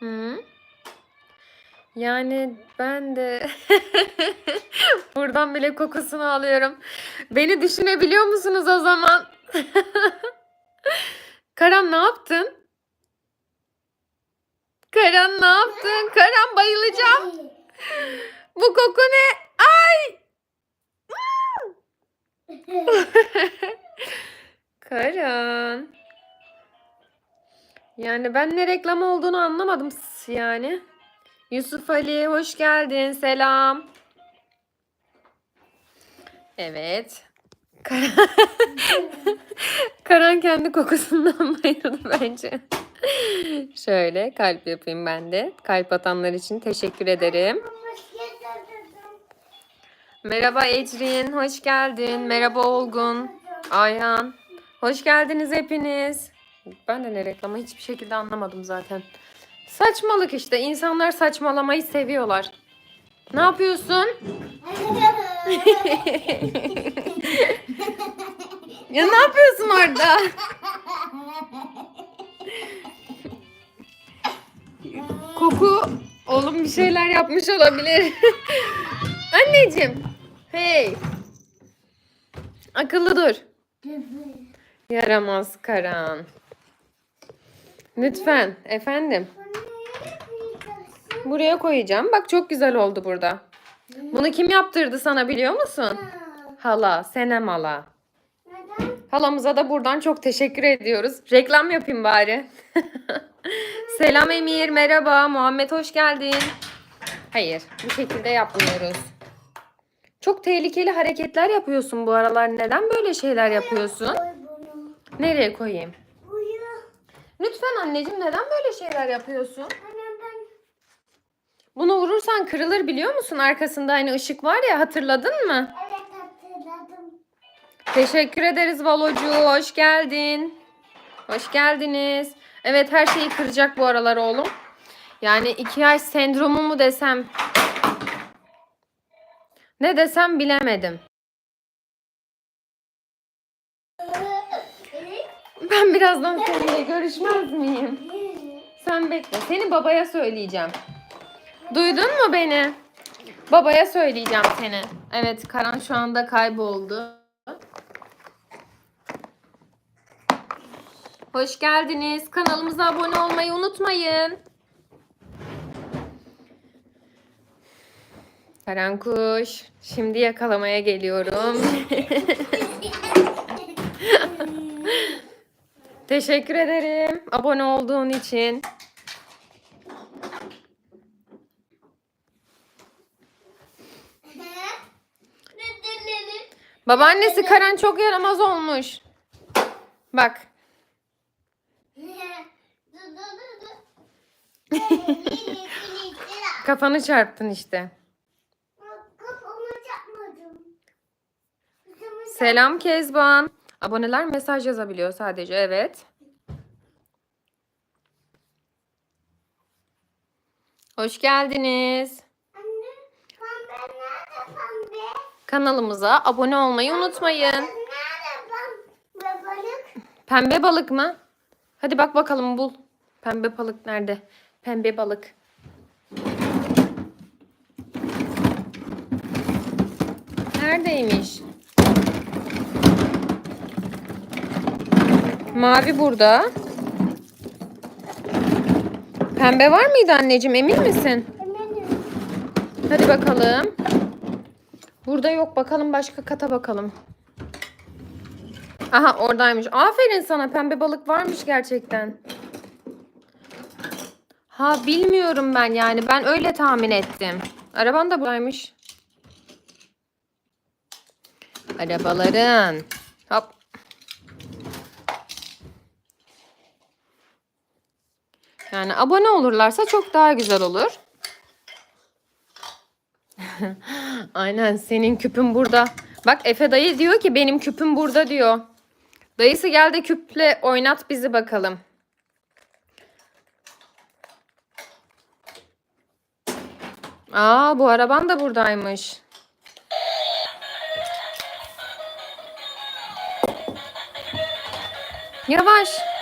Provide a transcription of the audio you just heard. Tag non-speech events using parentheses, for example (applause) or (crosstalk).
Hı? Yani ben de (laughs) buradan bile kokusunu alıyorum. Beni düşünebiliyor musunuz o zaman? (laughs) Karan ne yaptın? Karan ne yaptın? Karan bayılacağım. Bu koku ne? Yani ben ne reklam olduğunu anlamadım yani. Yusuf Ali hoş geldin. Selam. Evet. Karan, (laughs) Karan kendi kokusundan (laughs) bayıldı bence. Şöyle kalp yapayım ben de. Kalp atanlar için teşekkür ederim. Merhaba Ecrin, hoş geldin. Merhaba Olgun, Ayhan. Hoş geldiniz hepiniz. Ben de ne reklamı hiçbir şekilde anlamadım zaten. Saçmalık işte. İnsanlar saçmalamayı seviyorlar. Ne yapıyorsun? (laughs) Ya ne yapıyorsun orada? Koku oğlum bir şeyler yapmış olabilir. (laughs) Anneciğim. Hey. Akıllı dur. Yaramaz Karan. Lütfen efendim. Buraya koyacağım. Bak çok güzel oldu burada. Bunu kim yaptırdı sana biliyor musun? Hala, Senem hala. Halamıza da buradan çok teşekkür ediyoruz. Reklam yapayım bari. (laughs) Selam Emir, merhaba. Muhammed hoş geldin. Hayır, bu şekilde yapmıyoruz. Çok tehlikeli hareketler yapıyorsun bu aralar. Neden böyle şeyler yapıyorsun? Nereye koyayım? Lütfen anneciğim neden böyle şeyler yapıyorsun? Bunu vurursan kırılır biliyor musun? Arkasında hani ışık var ya hatırladın mı? Teşekkür ederiz Valocu. Hoş geldin. Hoş geldiniz. Evet her şeyi kıracak bu aralar oğlum. Yani iki yaş sendromu mu desem? Ne desem bilemedim. Birazdan seninle görüşmez miyim? Sen bekle. Seni babaya söyleyeceğim. Duydun mu beni? Babaya söyleyeceğim seni. Evet Karan şu anda kayboldu. Hoş geldiniz. Kanalımıza abone olmayı unutmayın. Karan kuş. Şimdi yakalamaya geliyorum. (laughs) Teşekkür ederim abone olduğun için. Babaannesi Karan çok yaramaz olmuş. Bak. Kafanı çarptın işte. Selam Kezban. Aboneler mesaj yazabiliyor sadece. Evet. Hoş geldiniz. Kanalımıza abone olmayı unutmayın. Pembe balık mı? Hadi bak bakalım bul. Pembe balık nerede? Pembe balık. Neredeymiş? Mavi burada. Pembe var mıydı anneciğim? Emin misin? Hadi bakalım. Burada yok. Bakalım başka kata bakalım. Aha oradaymış. Aferin sana. Pembe balık varmış gerçekten. Ha bilmiyorum ben yani. Ben öyle tahmin ettim. Araban da buradaymış. Arabaların. Hop. Yani abone olurlarsa çok daha güzel olur. (laughs) Aynen senin küpün burada. Bak Efe dayı diyor ki benim küpüm burada diyor. Dayısı gel de küple oynat bizi bakalım. Aa bu araban da buradaymış. Yavaş.